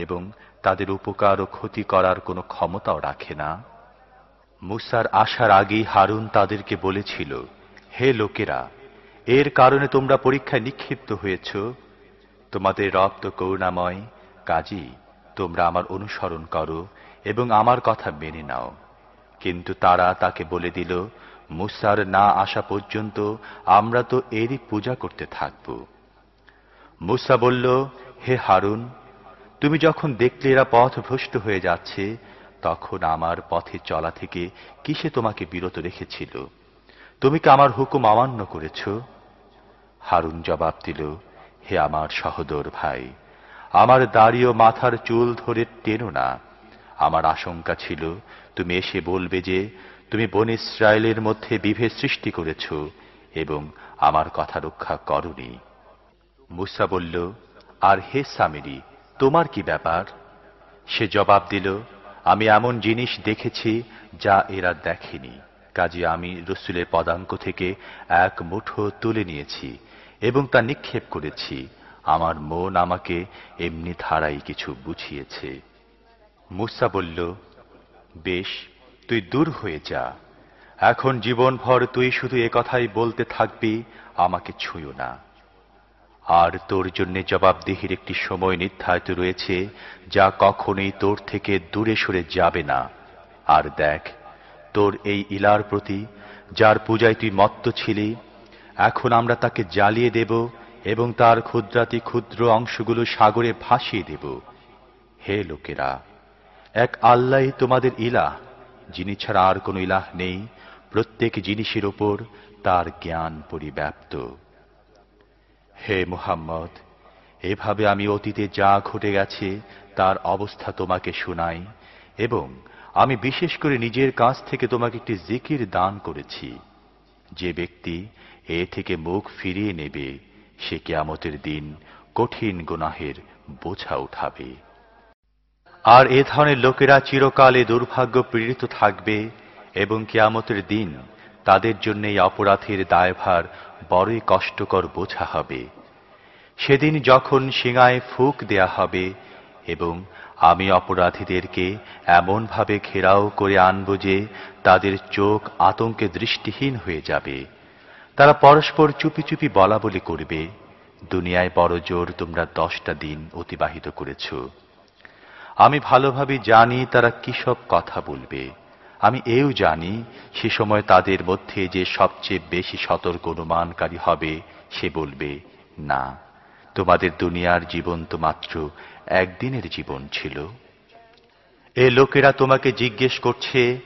এবং তাদের উপকার ও ক্ষতি করার কোনো ক্ষমতাও রাখে না। মুসার আসার আগেই হারুন তাদেরকে বলেছিল, হে লোকেরা, এর কারণে তোমরা পরীক্ষায় নিক্ষিপ্ত হয়েছ। তোমাদের রব তো করুণাময়, কাজী, তোমরা আমার অনুসরণ করো এবং আমার কথা মেনে নাও। কিন্তু তারা তাকে বলে দিল, মুসার না আসা পর্যন্ত আমরা তো এরই পূজা করতে থাকব। মুসা বলল, হে হারুন তুমি যখন দেখলে এরা পথ ভ্রষ্ট হয়ে যাচ্ছে, তখন আমার পথে চলা থেকে কিসে তোমাকে বিরত রেখেছিল? তুমি কি আমার হুকুম অমান্য করেছ? হারুন জবাব দিল, হে আমার সহদর ভাই, আমার দাড়ি ও মাথার চুল ধরে টেনো না। আমার আশঙ্কা ছিল, তুমি এসে বলবে যে, তুমি বন ইসরায়েলের মধ্যে বিভেদ সৃষ্টি করেছ এবং আমার কথা রক্ষা করনি। মুসা বলল, আর হে সামিরি তোমার কি ব্যাপার? সে জবাব দিল, আমি এমন জিনিস দেখেছি যা এরা দেখেনি। কাজে আমি রসুলের পদাঙ্ক থেকে এক মুঠো তুলে নিয়েছি এবং তা নিক্ষেপ করেছি। আমার মন আমাকে এমনি ধারাই কিছু বুঝিয়েছে। মুসা বলল, বেশ, তুই দূর হয়ে যা। এখন জীবনভর তুই শুধু কথাই বলতে থাকবি, আমাকে ছুঁয়ো না। আর তোর জন্য জবাবদিহির একটি সময় নির্ধারিত রয়েছে, যা কখনোই তোর থেকে দূরে সরে যাবে না। আর দেখ, তোর এই ইলার প্রতি, যার পূজায় তুই মত্ত ছিলি, এখন আমরা তাকে জ্বালিয়ে দেব এবং তার ক্ষুদ্রাতি ক্ষুদ্র অংশগুলো সাগরে ভাসিয়ে দেব। হে লোকেরা, এক আল্লাহ তোমাদের ইলাহ যিনি ছাড়া আর কোনো ইলাহ নেই, প্রত্যেক জিনিসের ওপর তার জ্ঞান পরিব্যাপ্ত। হে মুহাম্মদ, এভাবে আমি অতীতে যা ঘটে গেছে, তার অবস্থা তোমাকে শোনাই এবং আমি বিশেষ করে নিজের কাছ থেকে তোমাকে একটি জিকির দান করেছি। যে ব্যক্তি এ থেকে মুখ ফিরিয়ে নেবে, সে কেয়ামতের দিন কঠিন গুনাহের বোঝা উঠাবে। আর এ ধরনের লোকেরা চিরকালে দুর্ভাগ্য পীড়িত থাকবে এবং কেয়ামতের দিন তাদের জন্য এই অপরাধের দায়ভার বড়ই কষ্টকর বোঝা হবে। সেদিন যখন সিঙায় ফুক দেয়া হবে এবং আমি অপরাধীদেরকে এমনভাবে ঘেরাও করে আনব যে তাদের চোখ আতঙ্কে দৃষ্টিহীন হয়ে যাবে, তারা পরস্পর চুপি চুপি বলা বলি করবে, দুনিয়ায় বড় জোর তোমরা দশটা দিন অতিবাহিত করেছ। আমি ভালোভাবে জানি তারা কি সব কথা বলবে। আমি এও জানি সে সময় তাদের মধ্যে যে সবচেয়ে বেশি সতর্ক অনুমানকারী হবে, সে বলবে, না। তোমাদের দুনিয়ার জীবন তো মাত্র একদিনের জীবন ছিল। এ লোকেরা তোমাকে জিজ্ঞেস করছে,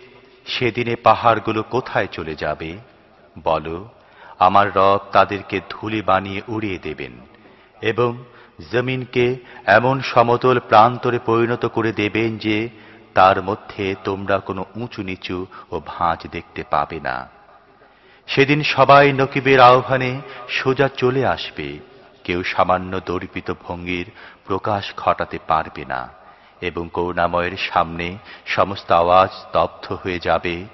সেদিনে পাহাড়গুলো কোথায় চলে যাবে? বলো, আমার রব তাদেরকে ধুলি বানিয়ে উড়িয়ে দেবেন এবং জমিনকে এমন সমতল প্রান্তরে পরিণত করে দেবেন যে তার মধ্যে তোমরা কোনো উঁচু নিচু ও ভাঁজ দেখতে পাবে না। সেদিন সবাই নকিবের আহ্বানে সোজা চলে আসবে। কেউ সামান্য দর্পিত ভঙ্গির প্রকাশ ঘটাতে পারবে না এবং করুণাময়ের সামনে সমস্ত আওয়াজ স্তব্ধ হয়ে যাবে।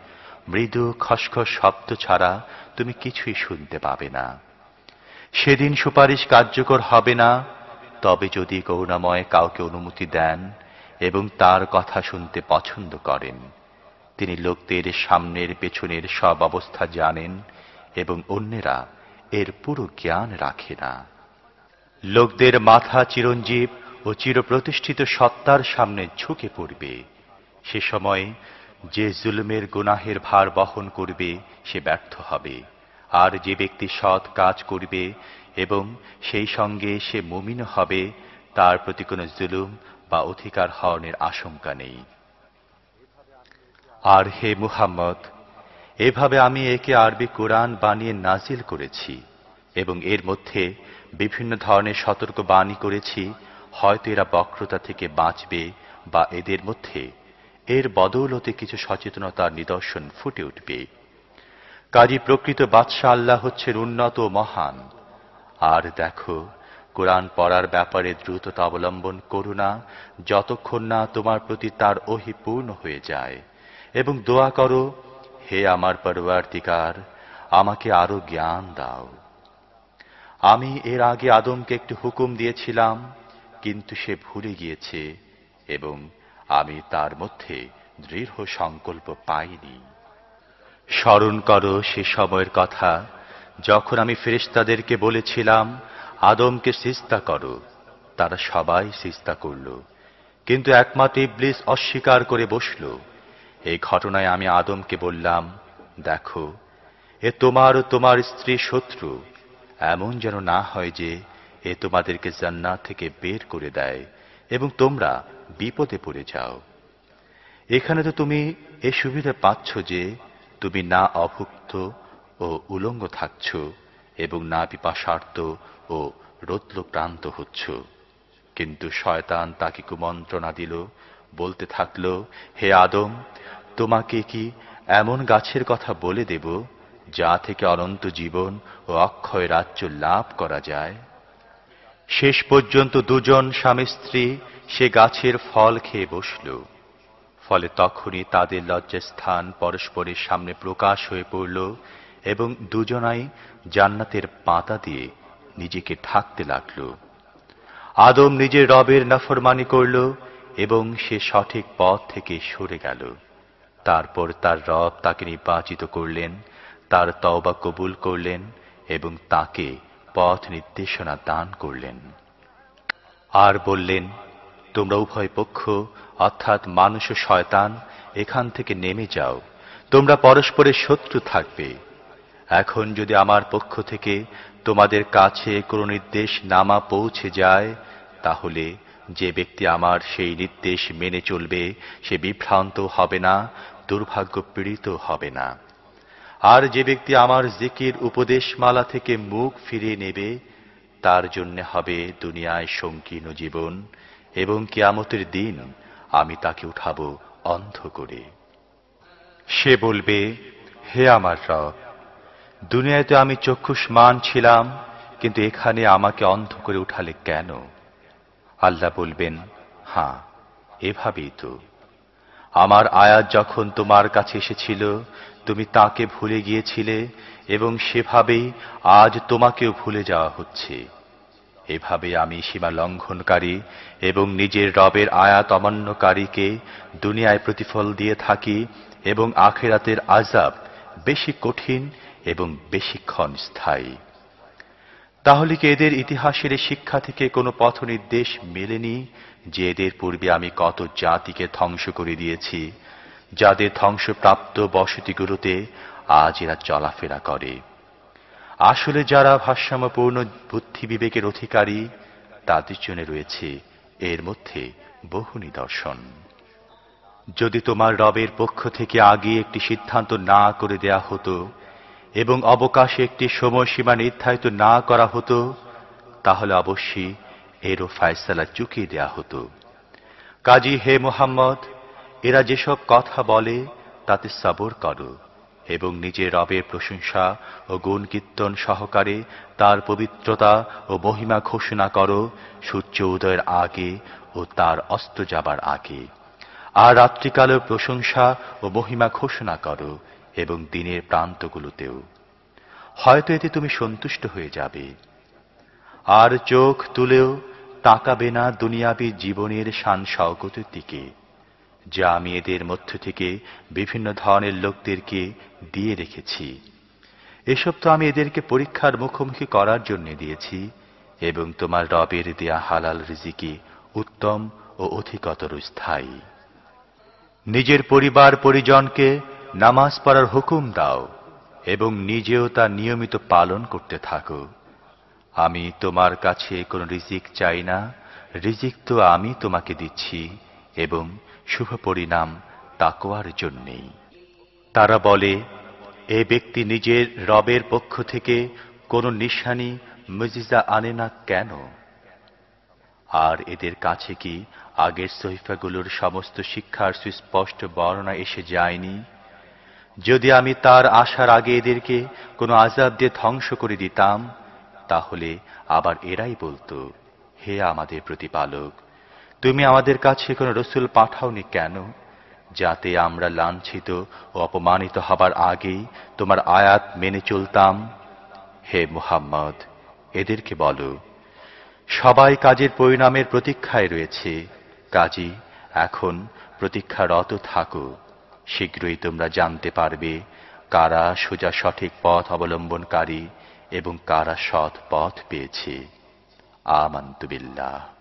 মৃদু খসখস শব্দ ছাড়া তুমি কিছুই শুনতে পাবে না। সেদিন সুপারিশ কার্যকর হবে না। তবে যদি করুণাময় কাউকে অনুমতি দেন এবং তার কথা শুনতে পছন্দ করেন, তিনি লোকদের সামনের পেছনের সব অবস্থা জানেন এবং অন্যেরা এর পুরো জ্ঞান রাখে না। লোকদের মাথা চিরঞ্জীব ও চিরপ্রতিষ্ঠিত সত্তার সামনে ঝুঁকে পড়বে। সে সময় যে জুলুমের গুনাহের ভার বহন করবে, সে ব্যর্থ হবে। আর যে ব্যক্তি সৎ কাজ করবে এবং সেই সঙ্গে সে মুমিন হবে, তার প্রতি কোনো জুলুম বা অধিকার হরণের আশঙ্কা নেই। আর হে মুহাম্মদ, এভাবে আমি একে আরবি কোরআন বানিয়ে নাজিল করেছি এবং এর মধ্যে বিভিন্ন ধরনের সতর্ক বাণী করেছি, হয়তো এরা বক্রতা থেকে বাঁচবে বা এদের মধ্যে এর বদৌলতে কিছু সচেতনতার নিদর্শন ফুটে উঠবে। কাজী প্রকৃত বাদশাহ আল্লাহ হচ্ছেন উন্নত মহান। আর দেখো, কোরআন পড়ার ব্যাপারে দ্রুততা অবলম্বন করো না, যতক্ষণ না তোমার প্রতি তার ওহি পূর্ণ হয়ে যায়। এবং দোয়া করো, হে আমার পরবর্তীকার, আমাকে আরও জ্ঞান দাও। আমি এর আগে আদমকে একটি হুকুম দিয়েছিলাম, কিন্তু সে ভুলে গিয়েছে এবং আমি তার মধ্যে দৃঢ় সংকল্প পাইনি। স্মরণ করো সে সময়ের কথা, যখন আমি ফেরেশতাদেরকে বলেছিলাম, আদমকে সিস্তা করো, তারা সবাই সিস্তা করল। কিন্তু একমাত্র ইবলিস অস্বীকার করে বসল। এই ঘটনায় আমি আদমকে বললাম, দেখো, এ তোমার ও তোমার স্ত্রী শত্রু এমন যেন না হয় যে এ তোমাদেরকে জান্নাত থেকে বের করে দেয় এবং তোমরা বিপদে পড়ে যাও। এখানে তো তুমি এ সুবিধা পাচ্ছ যে তুমি না অভুক্ত ও উলঙ্গ থাকছ এবং না পিপাসার্ত ও রৌদ্রক্রান্ত হচ্ছ। কিন্তু শয়তান তাকে কুমন্ত্রণা দিল, বলতে থাকল, হে আদম, তোমাকে কি এমন গাছের কথা বলে দেব যা থেকে অনন্ত জীবন ও অক্ষয় রাজ্য লাভ করা যায়। শেষ পর্যন্ত দুজন স্বামী স্ত্রী সে গাছের ফল খেয়ে বসল। ফলে তখনই তাদের লজ্জাস্থান পরস্পরের সামনে প্রকাশ হয়ে পড়ল এবং দুজনাই জান্নাতের পাতা দিয়ে নিজেকে ঢাকতে লাগল। আদম নিজের রবের নাফরমানি করল এবং সে সঠিক পথ থেকে সরে গেল। তারপর তার রব তাকে নির্বাচিত করলেন তার তওবা কবুল করলেন এবং তাকে পথ নির্দেশনা দান করলেন। আর বললেন, তোমরা উভয় পক্ষ, অর্থাৎ মানুষ ও শয়তান, এখান থেকে নেমে যাও। তোমরা পরস্পরের শত্রু থাকবে। এখন যদি আমার পক্ষ থেকে তোমাদের কাছে কোনো নির্দেশ নামা পৌঁছে যায়, তাহলে যে ব্যক্তি আমার সেই নির্দেশ মেনে চলবে, সে বিভ্রান্ত হবে না দুর্ভাগ্য পীড়িত হবে না। আর যে ব্যক্তি আমার জিকির উপদেশমালা থেকে মুখ ফিরিয়ে নেবে, তার জন্য হবে দুনিয়ায় সংকীর্ণ জীবন এবং কেয়ামতের দিন আমি তাকে উঠাব অন্ধ করে। সে বলবে, হে আমার রব দুনিয়াতে আমি চক্ষুষ্মান ছিলাম, কিন্তু এখানে আমাকে অন্ধ করে উঠালে কেন? আল্লাহ বলবেন হ্যাঁ এভাবেই তো। আমার আয়াত যখন তোমার কাছে এসেছিল তুমি তাকে ভুলে গিয়েছিলে এবং সেভাবেই আজ তোমাকেও ভুলে যাওয়া হচ্ছে। এভাবে আমি সীমা লঙ্ঘনকারী এবং নিজের রবের আয়াত অমান্যকারীকে দুনিয়ায় প্রতিফল দিয়ে থাকি এবং আখেরাতের আজাব বেশি কঠিন এবং বেশিক্ষণ স্থায়ী তাহলে কি এদের ইতিহাসের শিক্ষা থেকে কোনো পথ নির্দেশ মেলেনি যে এদের পূর্বে আমি কত জাতিকে ধ্বংস করে দিয়েছি যাদের ধ্বংসপ্রাপ্ত বসতিগুলোতে আজ এরা চলাফেরা করে। আসলে যারা ভারসাম্যপূর্ণ বুদ্ধি বিবেকের অধিকারী, তাদের জন্য রয়েছে এর মধ্যে বহু নিদর্শন। যদি তোমার রবের পক্ষ থেকে আগে একটি সিদ্ধান্ত না করে দেয়া হতো এবং অবকাশে একটি সময়সীমা নির্ধারিত না করা হতো, তাহলে অবশ্যই এরও ফায়সালা চুকিয়ে দেয়া হতো। কাজী হে মোহাম্মদ এরা যেসব কথা বলে, তাতে সবর করো এবং নিজের রবের প্রশংসা ও গুণ কীর্তন সহকারে তার পবিত্রতা ও মহিমা ঘোষণা করো সূর্য উদয়ের আগে ও তার অস্ত যাবার আগে। আর রাত্রিকালের প্রশংসা ও মহিমা ঘোষণা করো এবং দিনের প্রান্তগুলোতেও। হয়তো এতে তুমি সন্তুষ্ট হয়ে যাবে। আর চোখ তুলেও তাকাবে না দুনিয়াবী জীবনের শান শওকতের দিকে। যা আমি এদের মধ্য থেকে বিভিন্ন ধরনের লোকদেরকে দিয়ে রেখেছি। এসব তো আমি এদেরকে পরীক্ষার মুখোমুখি করার জন্য দিয়েছি এবং তোমার রবের দেয়া হালাল রিজিকি উত্তম ও অধিকতর স্থায়ী। নিজের পরিবার পরিজনকে নামাজ পড়ার হুকুম দাও এবং নিজেও তা নিয়মিত পালন করতে থাকো। আমি তোমার কাছে কোনো রিজিক চাই না। রিজিক তো আমি তোমাকে দিচ্ছি এবং শুভ পরিণাম তাকোয়ার জন্যেই। তারা বলে, এ ব্যক্তি নিজের রবের পক্ষ থেকে কোনো নিশানি মজিজা আনে না কেন? আর এদের কাছে কি আগের সহিফাগুলোর সমস্ত শিক্ষার সুস্পষ্ট বর্ণনা এসে যায়নি? যদি আমি তার আসার আগে এদেরকে কোনো আজাব দিয়ে ধ্বংস করে দিতাম, তাহলে আবার এরাই বলতো, হে আমাদের প্রতিপালক তুমি আমাদের কাছে কোনো রসুল পাঠাওনি কেন? যাতে আমরা লাঞ্ছিত ও অপমানিত হবার আগেই তোমার আয়াত মেনে চলতাম। হে মুহাম্মদ, এদেরকে বলো, সবাই কাজের পরিণামের প্রতীক্ষায় রয়েছে। কাজী, এখন প্রতীক্ষারত থাকো। শীঘ্রই তোমরা জানতে পারবে কারা সোজা সঠিক পথ অবলম্বনকারী এবং কারা সৎ পথ পেয়েছে। আমান্তু বিল্লাহ।